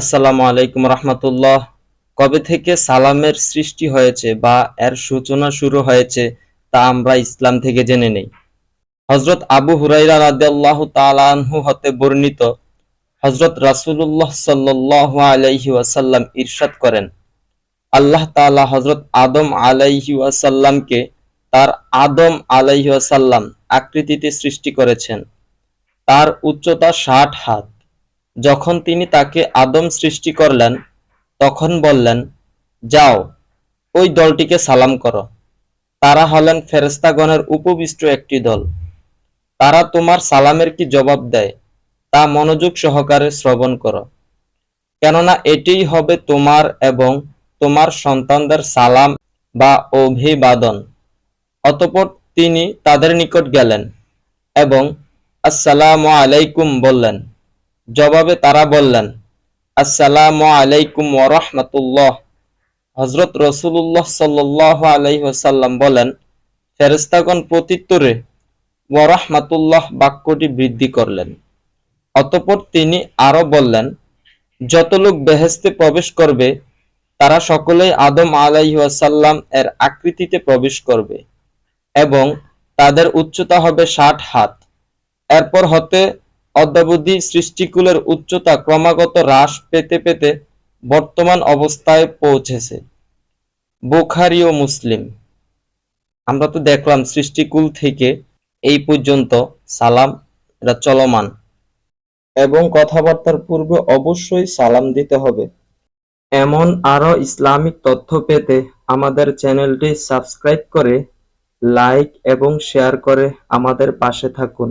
আসসালামু আলাইকুম রহমতুল্লাহ। কবে থেকে সালামের সৃষ্টি হয়েছে বা এর সূচনা শুরু হয়েছে তা আমরা ইসলাম থেকে জেনে নেই। হজরত আবু হুরাইরা তাআলা আনহু হতে বর্ণিত হজরত রাসূলুল্লাহ সাল্লাল্লাহু আলাইহি ওয়াসাল্লাম ইরশাদ করেন, আল্লাহ তাআলা হজরত আদম আলাইহি ওয়াসাল্লামকে তার আদম আলাইহি ওয়াসাল্লাম আকৃতিতে সৃষ্টি করেছেন। তার উচ্চতা ষাট হাত। যখন তিনি তাকে আদম সৃষ্টি করলেন, তখন বললেন, যাও, ওই দলটিকে সালাম করো। তারা হলেন ফেরেশতাগণের উপবিষ্ট একটি দল। তারা তোমার সালামের কি জবাব দেয়, তা মনোযোগ সহকারে শ্রবণ করো। কেননা এটিই হবে তোমার এবং তোমার সন্তানদের সালাম বা অভিবাদন। অতঃপর তিনি তাদের নিকট গেলেন এবং, আসসালামু আলাইকুম বললেন। জবাবে তারা বললেন, আসসালামু আলাইকুম ওরহমতুল্লাহ হজরত রসুল্লাহ সাল্লাহ আলাইসাল্লাম বলেন ফেরেস্তাগণ প্রত্যুত্তরে ওরহমাতুল্লাহ বাক্যটি বৃদ্ধি করলেন। অতঃপর তিনি আরও বললেন, যত লোক বেহেস্তে প্রবেশ করবে, তারা সকলেই আদম আলাইসাল্লাম এর আকৃতিতে প্রবেশ করবে এবং তাদের উচ্চতা হবে ষাট হাত। এরপর হতে অদ্যাবধি সৃষ্টিকুলের উচ্চতা ক্রমাগত হ্রাস পেতে পেতে বর্তমান অবস্থায় পৌঁছেছে। বুখারি ও মুসলিম। আমরা তো দেখলাম সৃষ্টিকুল থেকে এই পর্যন্ত সালাম, এটা চলমান। এবং কথাবার্তার পূর্বে অবশ্যই সালাম দিতে হবে। এমন আরও ইসলামিক তথ্য পেতে আমাদের চ্যানেলটি সাবস্ক্রাইব করে, লাইক এবং শেয়ার করে আমাদের পাশে থাকুন।